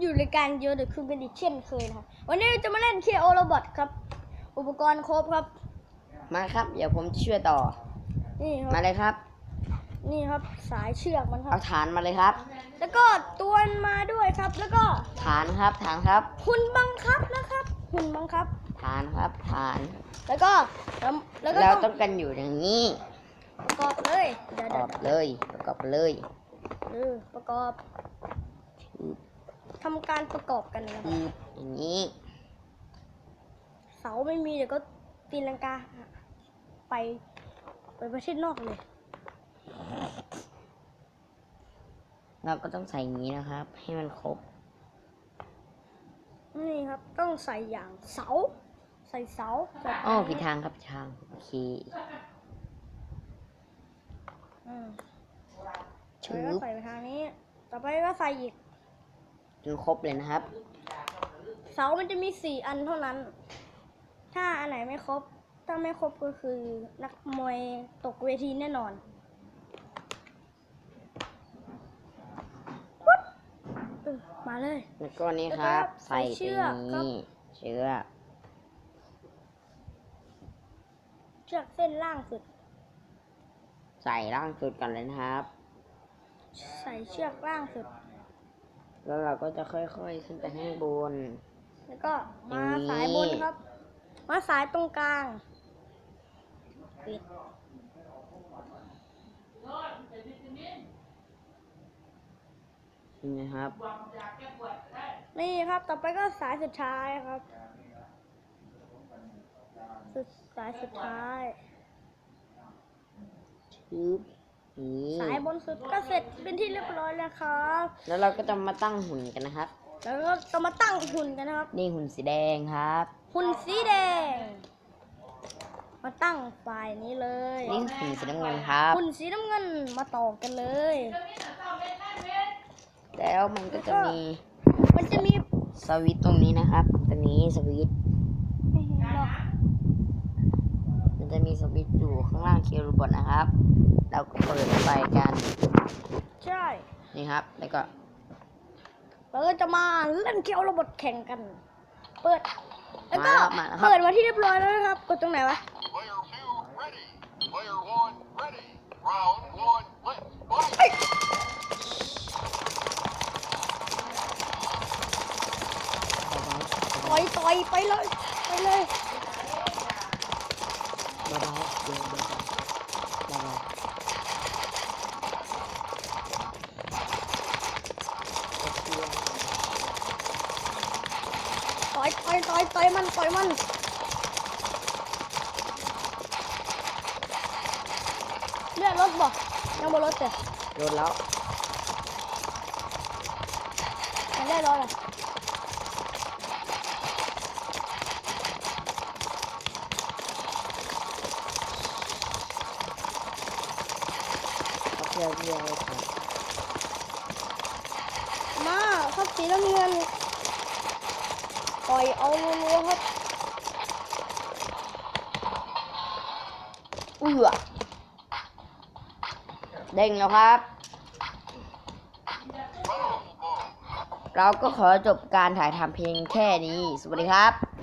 อยู่ในการเยอะเดี๋ยวคือกันอีกเช่นเคยนะครับวันนี้เราจะมาเล่นเคโอโรบอทครับ อุปกรณ์ครบครับ มาครับ เดี๋ยวผมจะช่วยต่อ นี่คมารับ เลยครับ นี่ครับสายเชือกมันคเอารับฐานมาเลยครับ แล้วก็ตัวมันมาด้วยครับ แล้วก็ฐานครับ ฐานครับ หุ่นบังคับนะครับ หุ่นบังคับ ฐานครับ ฐาน แล้วก็แล้วแล้วก็เราต้ต้อองงกันอยู่อย่างนี้ ประกอบเลย เดี๋ยวประกเดี๋ยอวบเลย ประกอบเลย เออประกอบ ทำการประกอบกันนะครับคืออย่างนี้ เสาไม่มีเดี๋ยวก็ตีลังกา ไป ไปประเทศนอกเลย เราก็ต้องใส่อย่างนี้นะครับ ให้มันครบ นี่ครับ ต้องใส่อย่างเสา ใส่เสาใส่อ้อผิดทางครับผิดทางโอเคอืมชืแล้วก็บใส่ไปทางนี้ ต่อไปก็ใส่อีก จนครบเลยนะครับ เสามันจะมีสี่อันเท่านั้น ถ้าอันไหนไม่ครบ ถ้าไม่ครบก็คือนักมวยตกเวทีแน่นอนปุ๊บเออมาเลยแล้วก็นี่ครับแล้วก็ใส่ใส่เชืตรอกงครับนี้เชือกเชือกเส้นล่างสุด ใส่ล่างสุดก่อนเลยนะครับ ใส่เชือกล่างสุด แล้วเราก็จะค่อยๆขึ้นไปข้างบน แล้วก็มาอย่างนี้สายบนครับ มาสายตรงกลางปิดนี่นะครับ นี่ครับ ต่อไปก็สายสุดท้ายครับ สุดสายสุดท้ายชืบนี่ สายบนสุดก็เสร็จเป็นที่เรียบร้อยแล้วครับ แล้วเราก็จะมาตั้งหุ่นกันนะครับ แล้วก็จะมาตั้งหุ่นกันนะครับ นี่หุ่นสีแดงครับ หุ่นสีแดง มาตั้งฝ่ายนี้เลยนี่หุ่นสีน้ำเงินครับ หุ่นสีน้ำเงินมาต่อกันเลย แล้วมันก็จะมี มันจะมีสวิตช์ตรงนี้นะครับ ตรงนี้สวิตช์ไม่เห็นหรอกมันจะมีสวิตช์อยู่ข้างล่างเครูบอทนะครับ เราก็เปิดไฟกัน ใช่ นี่ครับ แล้วก็เราก็จะมาเล่นเกียวระบบแข่งกัน เปิด แล้วก็มาแล้วครับเปิดมาที่เรียบร้อยแล้วนะครับ กดตรงไหนวะ Player two, ready. Player one, ready. Round one, let's fight. ต่อยต่อยไปเลย ไปเลย เบาๆเดี๋ยวเบาๆเบาๆต่อยต่อยต่อยต่อยมันต่อยมันเลือดรถบอกยังบนรถเจ้ะลดแล้วยังได้รถอะ เขาเที่ ยวเที่ยวครับมาครับสีน้ำเงินต่อยเอารัวๆครับเอือเด้งแล้วครับ เราก็ขอจบการถ่ายทำเพียงแค่นี้ สวัสดีครับ